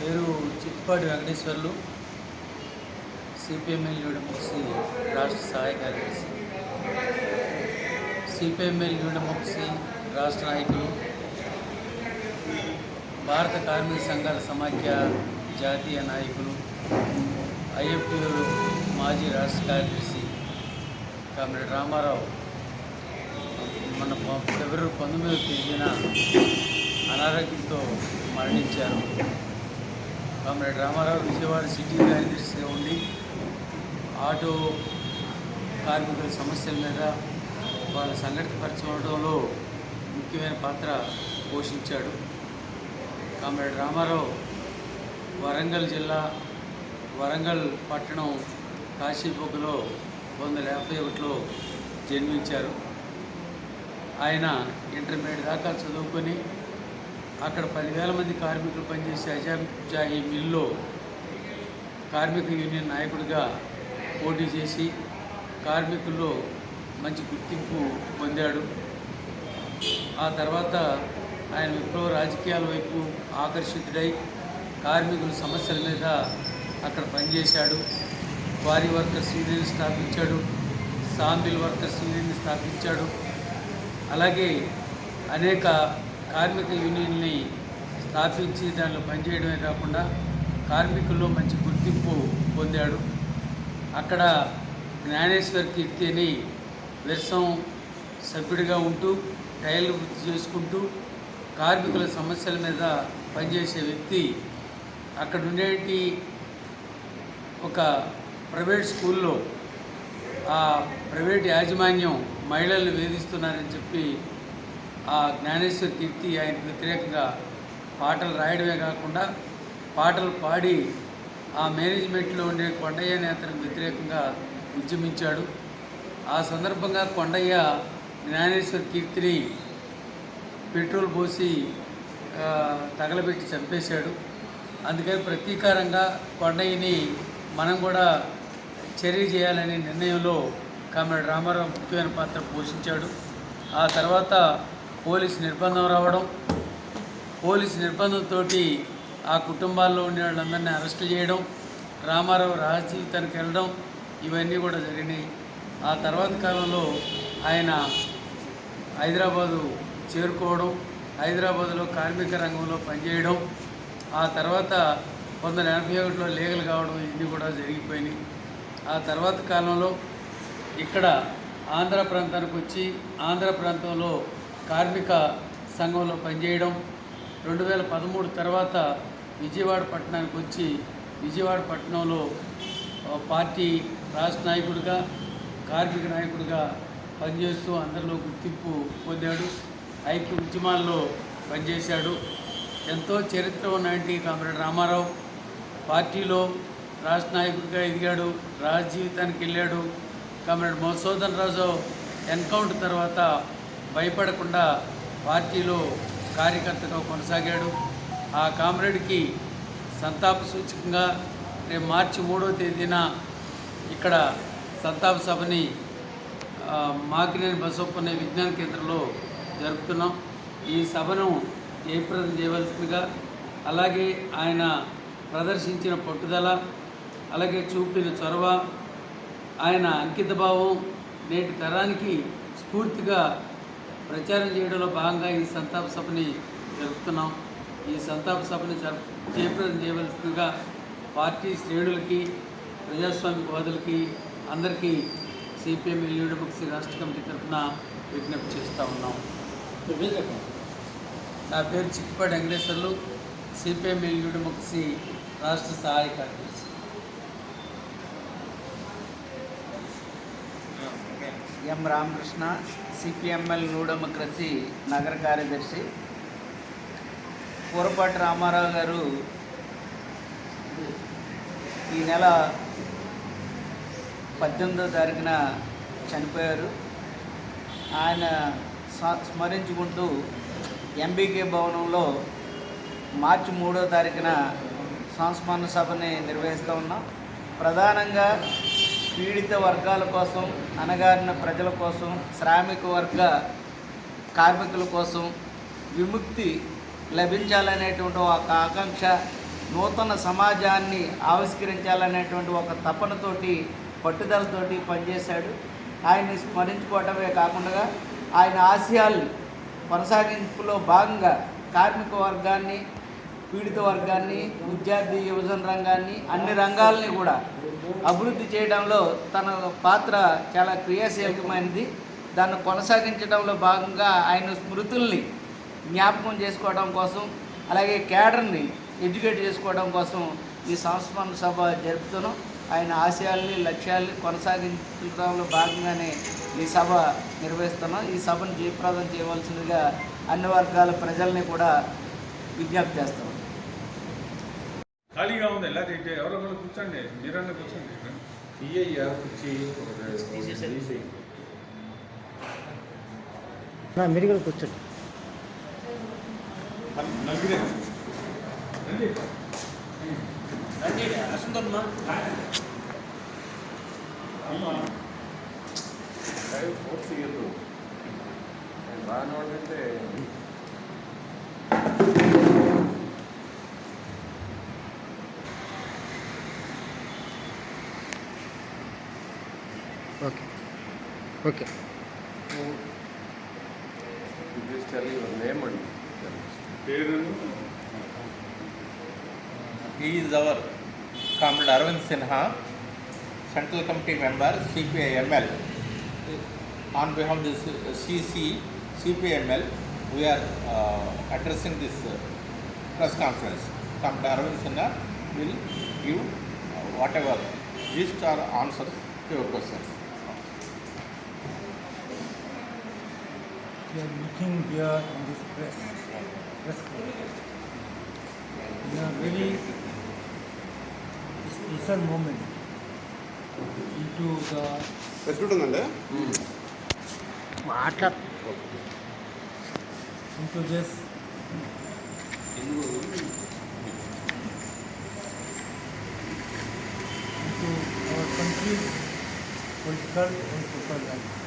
పేరు చిట్పాటి వెంకటేశ్వర్లు. సిపిఎంఎల్ యూడమోక్సి రాష్ట్ర సహాయ కార్యదర్శి. సిపిఎంఎల్ యూడమోక్సి రాష్ట్ర నాయకులు. భారత కార్మిక సంఘాల సమాఖ్య జాతీయ నాయకులు. ఐఎఫ్టీయూ మాజీ రాష్ట్ర కార్యదర్శి కామ్రేడ్ రామారావు. మన ఫిబ్రవరి పంతొమ్మిదవ తేదీన అనారోగ్యంతో మరణించారు. కామ్రేడ్ రామారావు విజయవాడ సిటీ మేనేజర్స్గా ఉండి ఆటో కార్మికుల సమస్యల మీద వాళ్ళ సంఘటితపరచడంలో ముఖ్యమైన పాత్ర పోషించాడు. కామ్రేడ్ రామారావు వరంగల్ జిల్లా వరంగల్ పట్టణం కాశీబొగ్గలో వందల యాభై ఒకటిలో జన్మించారు. ఆయన ఇంటర్మీడియట్ దాకా చదువుకొని అక్కడ పదివేల మంది కార్మికులు పనిచేసే అజాబ్జాహీ మిల్లో కార్మిక యూనియన్ నాయకుడిగా పోటీ చేసి కార్మికుల్లో మంచి గుర్తింపు పొందాడు. ఆ తర్వాత ఆయన విప్లవ రాజకీయాల వైపు ఆకర్షితుడై కార్మికుల సమస్యల మీద అక్కడ పనిచేశాడు. క్వారీ వర్కర్స్ యూనియన్ స్థాపించాడు. సాంబిల్ వర్కర్స్ యూనియన్ స్థాపించాడు. అలాగే అనేక కార్మిక యూనియన్ని స్థాపించి దానిలో పనిచేయడమే కాకుండా కార్మికుల్లో మంచి గుర్తింపు పొందాడు. అక్కడ జ్ఞానేశ్వర్ కీర్తి అని విరసం సభ్యుడిగా ఉంటూ టైర్లు వృత్తి చేసుకుంటూ కార్మికుల సమస్యల మీద పనిచేసే వ్యక్తి. అక్కడ ఉండేటి ఒక ప్రైవేట్ స్కూల్లో ఆ ప్రైవేట్ యాజమాన్యం మహిళలను వేధిస్తున్నారని చెప్పి ఆ జ్ఞానేశ్వర్ కీర్తి ఆయనకు వ్యతిరేకంగా పాటలు రాయడమే కాకుండా పాటలు పాడి ఆ మేనేజ్మెంట్లో ఉండే కొండయ్య నేతలకు వ్యతిరేకంగా ఉద్యమించాడు. ఆ సందర్భంగా కొండయ్య జ్ఞానేశ్వర్ కీర్తిని పెట్రోల్ పోసి తగలబెట్టి చంపేశాడు. అందుకని ప్రతీకారంగా కొండయ్యని మనం కూడా చర్య చేయాలనే నిర్ణయంలో కామ్రేడ్ రామారావు ముఖ్యమైన పాత్ర పోషించాడు. ఆ తర్వాత పోలీస్ నిర్బంధం రావడం పోలీస్ నిర్బంధంతో ఆ కుటుంబాల్లో ఉండే వాళ్ళందరినీ అరెస్ట్ చేయడం రామారావు రాజజీవితానికి వెళ్ళడం ఇవన్నీ కూడా జరిగినాయి. ఆ తర్వాత కాలంలో ఆయన హైదరాబాదు చేరుకోవడం హైదరాబాదులో కార్మిక రంగంలో పనిచేయడం ఆ తర్వాత వందల ఎనభై ఒకటిలో లీగల్ కావడం ఇవన్నీ కూడా జరిగిపోయినాయి. ఆ తర్వాత కాలంలో ఇక్కడ ఆంధ్ర ప్రాంతానికి వచ్చి ఆంధ్ర ప్రాంతంలో కార్మిక సంఘంలో పనిచేయడం. రెండు వేల పదమూడు తర్వాత విజయవాడ పట్టణానికి వచ్చి విజయవాడ పట్టణంలో పార్టీ రాష్ట్ర నాయకుడిగా కార్మిక నాయకుడిగా పనిచేస్తూ అందరిలో గుర్తింపు పొందాడు. ఐక్య ఉద్యమాల్లో పనిచేశాడు. ఎంతో చరిత్ర ఉన్నటువంటి కామ్రేడ్ రామారావు పార్టీలో రాష్ట్ర నాయకుడిగా ఎదిగాడు. రాజ జీవితానికి వెళ్ళాడు కామ్రేడ్ మధుసూదన్ రాజు ఎన్కౌంటర్ తర్వాత భయపడకుండా పార్టీలో కార్యకర్తగా కొనసాగాడు. ఆ కామ్రేడ్కి సంతాప సూచకంగా రేపు మార్చి మూడో తేదీన ఇక్కడ సంతాప సభని మాకినేని బసొప్పనే విజ్ఞాన కేంద్రంలో జరుపుతున్నాం. ఈ సభను జయప్రదం చేయవలసిందిగా అలాగే ఆయన ప్రదర్శించిన పట్టుదల అలాగే చూపిన చొరవ ఆయన అంకితభావం నేటి తరానికి స్ఫూర్తిగా ప్రచారం చేయడంలో భాగంగా ఈ సంతాప సభని జరుపుతున్నాం. ఈ సంతాప సభని జరు జయప్రదం చేయవలసిందిగా పార్టీ శ్రేణులకి ప్రజాస్వామికవాదులకి అందరికీ సిపిఎం ఎల్యూడబుక్స్ రాష్ట్ర కమిటీ తరఫున విజ్ఞప్తి చేస్తూ ఉన్నాం. నా పేరు చిక్కిపాటి వెంకటేశ్వర్లు సిపిఎం ఎల్యూడబుక్సి రాష్ట్ర సహాయ కార్యదర్శి. ఎం రామకృష్ణ సిపిఎంఎల్ న్యూడెమోక్రసీ నగర కార్యదర్శి. పూరపాటి రామారావు గారు ఈ నెల పద్దెనిమిదో తారీఖున చనిపోయారు. ఆయన స్మరించుకుంటూ ఎంబీకే భవనంలో మార్చి మూడో తారీఖున సంస్మరణ సభని నిర్వహిస్తూ ఉన్నాం. ప్రధానంగా పీడిత వర్గాల కోసం అణగారిన ప్రజల కోసం శ్రామిక వర్గ కార్మికుల కోసం విముక్తి లభించాలనేటువంటి ఒక ఆకాంక్ష నూతన సమాజాన్ని ఆవిష్కరించాలనేటువంటి ఒక తపనతోటి పట్టుదలతోటి పనిచేశాడు. ఆయన్ని స్మరించుకోవటమే కాకుండా ఆయన ఆశయాల్ని కొనసాగింపులో భాగంగా కార్మిక వర్గాన్ని పీడిత వర్గాన్ని విద్యార్థి యువజన రంగాన్ని అన్ని రంగాల్ని కూడా అభివృద్ధి చేయడంలో తన పాత్ర చాలా క్రియాశీలకమైనది. దాన్ని కొనసాగించడంలో భాగంగా ఆయన స్మృతుల్ని జ్ఞాపకం చేసుకోవడం కోసం అలాగే క్యాడర్ని ఎడ్యుకేట్ చేసుకోవడం కోసం ఈ సంస్మరణ సభ జరుపుతున్నాం. ఆయన ఆశయాల్ని లక్ష్యాల్ని కొనసాగించడంలో భాగంగానే ఈ సభ నిర్వహిస్తున్నాం. ఈ సభను జయప్రదం చేయవలసిందిగా అన్ని వర్గాల ప్రజల్ని కూడా విజ్ఞప్తి చేస్తాం ఖాళీగా ఉంది ఎలా లేకపోతే ఎవరెవరు కూర్చోండి మీరన్నా కూర్చోండి. తీయ్యా మీరు కూడా కూర్చోండి. బాగా నోడంటే okay okay please tell your name అండి పేరు He is our Comrade Arvind Sinha, Central Committee member, CPIML. On behalf of this uh, CC, CPML, we are uh, addressing this uh, press conference. Comrade Arvind Sinha will give uh, we are looking here in this press, press in a very special moment into the mm. into this into our country's political and social life.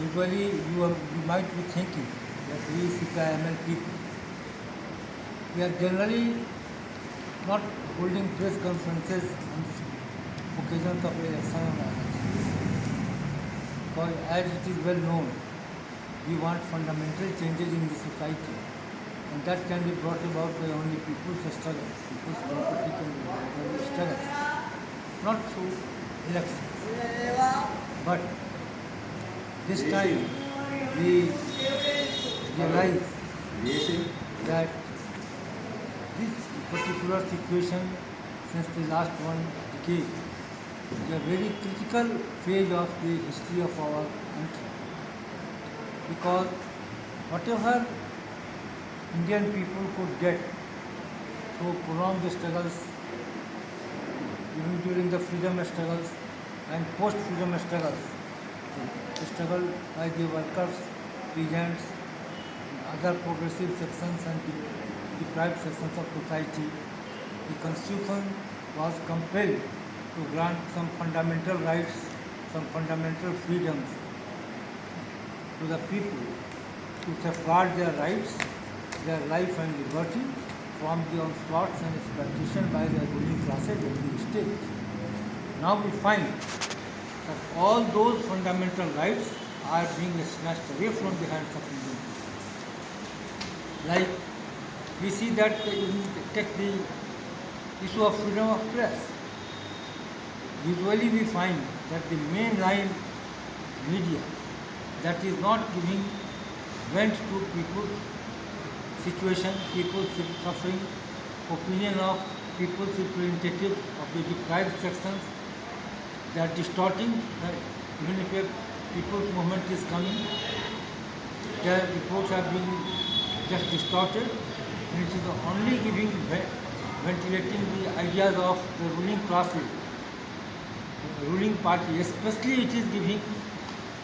Usually you, are, you might be thinking that we CPIML people, we are generally not holding press conferences on occasions of election and. Because as it is well known, we want fundamental changes in the society and that can be brought about by only people's struggle, people's and struggle, not through elections. But this time we realize that this particular situation since the last one decade is a very critical phase of the history of our country. Because whatever Indian people could get through prolonged struggles even during the freedom struggles and post-freedom struggles struggle by the workers, peasants, other progressive sections and de- deprived sections of society, the constitution was compelled to grant some fundamental rights, some fundamental freedoms to the people to safeguard their rights, their life and liberty from the onslaughts and exploitation by the ruling classes of the state. Now we find that all those fundamental rights are being snatched away from the hands of Indian people. Like we see that even take the issue of freedom of press. Usually we find that the mainline media that is not giving vent to people's situation, people's suffering, opinion of people's representatives of the deprived sections, they are distorting, even if a people's movement is coming, their reports are being just distorted, and it is only giving, ventilating the ideas of the ruling classes, the ruling party, especially it is giving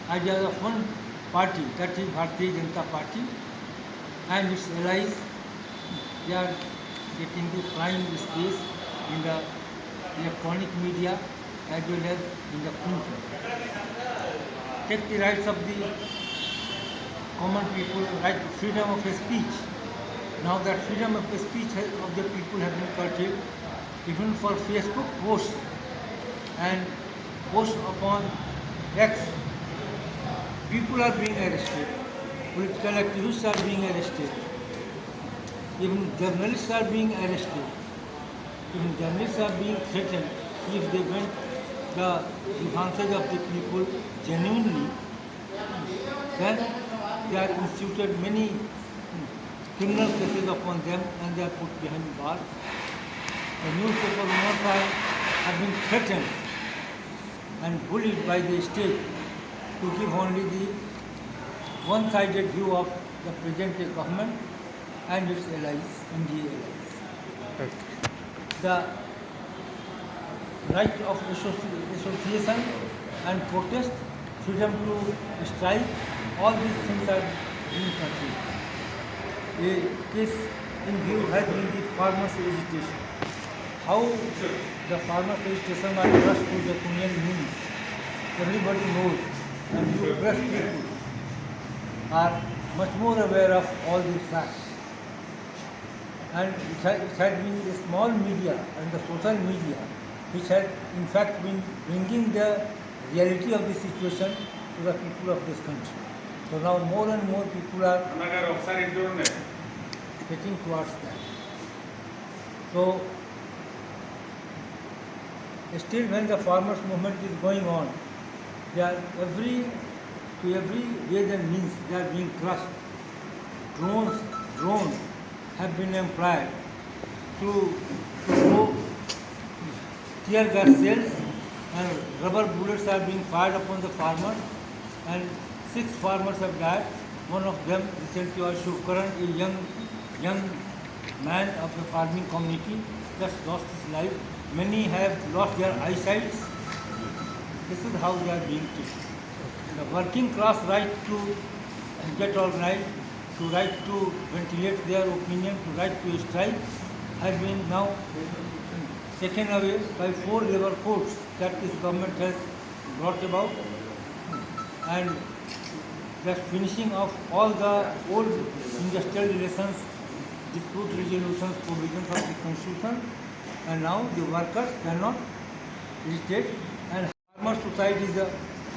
ideas of one party, that is Bharatiya Janata Party, and its allies, they are getting the prime space in the electronic media as well as in the print. Take the rights of the common people, right freedom of speech. Now that freedom of speech of the people has been curtailed, even for Facebook posts and posts upon X, people are being arrested, political activists are being arrested, even journalists are being arrested, even journalists are being threatened if they went the grievances of the people genuinely, then they are instituted many criminal cases upon them and they are put behind bars. The newspaper owners have been threatened and bullied by the state to give only the one-sided view of the present government and its allies, NDA allies. The right of association and protest, freedom to strike, all these things are being curtailed. A case in view has been the farmers' agitation. How the farmers' agitation are rushed to the Union means, everybody knows, and you press people are much more aware of all these facts. And it had, it had been the small media and the social media which has in fact been bringing the reality of the situation to the people of this country. So now more and more people are getting towards that. So still when the farmers movement is going on, they are every to every way that means they are being crushed. Drones, drones have been employed to, to tear gas shells and rubber bullets are being fired upon the farmers and six farmers have died. One of them recently was Shuvkaran, a young, young man of the farming community, just lost his life. Many have lost their eyesight. This is how they are being treated. The working class right to get organized, to right to ventilate their opinion, to right to strike, has been now taken away by four labor codes that this government has brought about and the finishing of all the old industrial relations, dispute resolutions provisions of the constitution and now the workers cannot agitate and farmer society is a,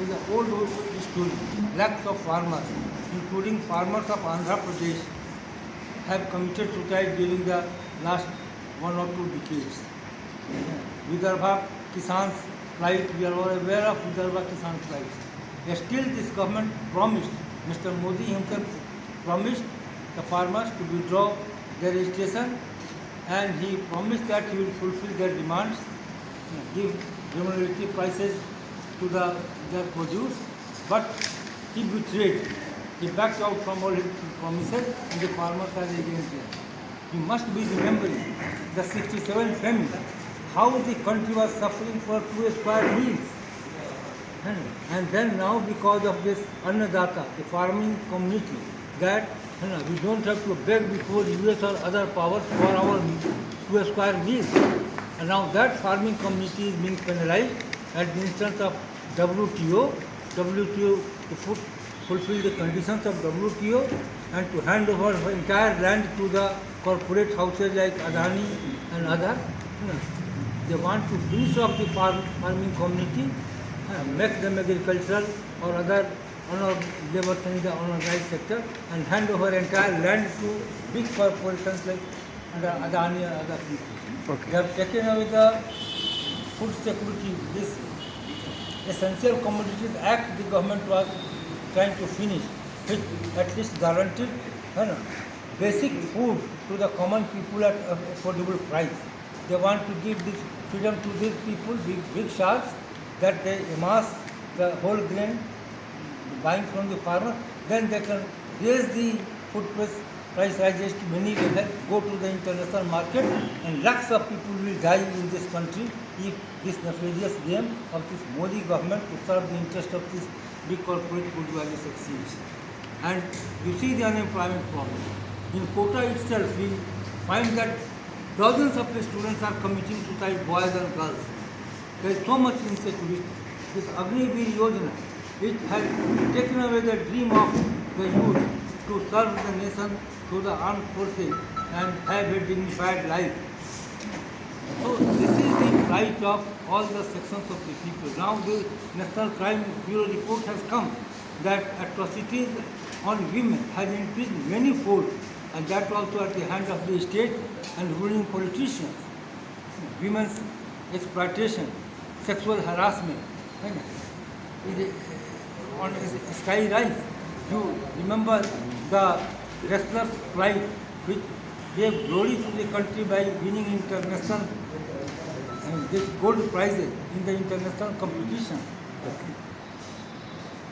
is a old, old story. Lakhs of farmers, including farmers of Andhra Pradesh, have committed suicide during the last one or two decades. Vidarbha Kisan's plight, we are all aware of Vidarbha Kisan plight. Still this government promised, Mr. Modi himself promised the farmers to withdraw their registration and he promised that he will fulfill their demands, give remunerative prices to the, their produce, but he betrayed. He backed out from all his promises and the farmers are against him. You must be remembering the 67 famine, how the country was suffering for two square meals. And, and then now because of this Annadata, the farming community, that you know, we don't have to beg before US or other powers for our two square meals. And now that farming community is being penalized at the instance of WTO, WTO to put, fulfill the conditions of WTO and to hand over entire land to the corporate houses like Adani and other. you know. They want to finish off the farm, farming community, uh, make them agricultural or other unorg- labor in the unorganized sector and hand over entire land to big corporations like Ada- Adani and other people. Okay. They have taken away the food security, this essential commodities act the government was trying to finish, which at least guaranteed you know, basic food to the common people at affordable price. They want to give this freedom to these people, big, big shops, that they amass the whole grain buying from the farmer, then they can raise the food price, price rises to many levels, go to the international market, and lakhs of people will die in this country if this nefarious game of this Modi government to serve the interest of this big corporate bourgeoisie succeeds. And you see the unemployment problem. In Kota itself, we find that dozens of the students are committing suicide, boys and girls. There is so much insecurity. This Agniveer Yojana, which has taken away the dream of the youth to serve the nation through the armed forces, and have a dignified life. So this is the right of all the sections of the people. Now the National Crime Bureau report has come that atrocities on women has increased many fold and that also at the hand of the state and ruling politicians. Women's exploitation, sexual harassment, is uh, on a sky rise. You remember the wrestlers' pride which gave glory to the country by winning international and this gold prizes in the international competition.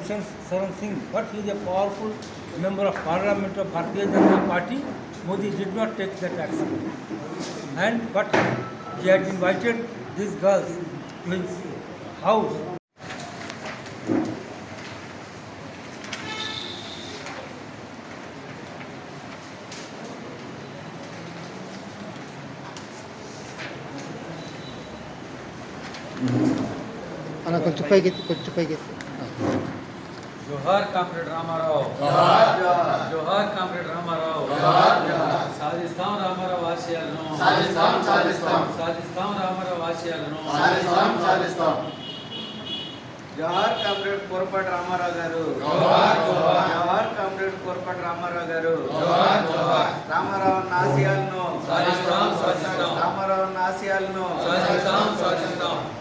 Saran Singh, but is a powerful member of parliament of Bharatiya Janata Party, Modi did not take that action. And but he had invited these girls to his house. Ana, kuch quanto ke kuch pega. ke జోహార్ comrade Ramarao. జోహార్ comrade Ramarao. సాధిస్తాం రామారావు ఆశయాలను. సాధిస్తాం, సాధిస్తాం. సాధిస్తాం రామారావు ఆశయాలను. సాధిస్తాం సాధిస్తాం. జవహర్ కామ్రేడ్ కోరపాటి రామారావు గారు. జోహార్, జోహార్. జవహర్ కామ్రేడ్ కోరపాటి రామారావు గారు. జోహార్ జోహార్. రామారావు ఆశయాలను. రామారావు ఆశయాలను. సాధిస్తాం సాధిస్తాం.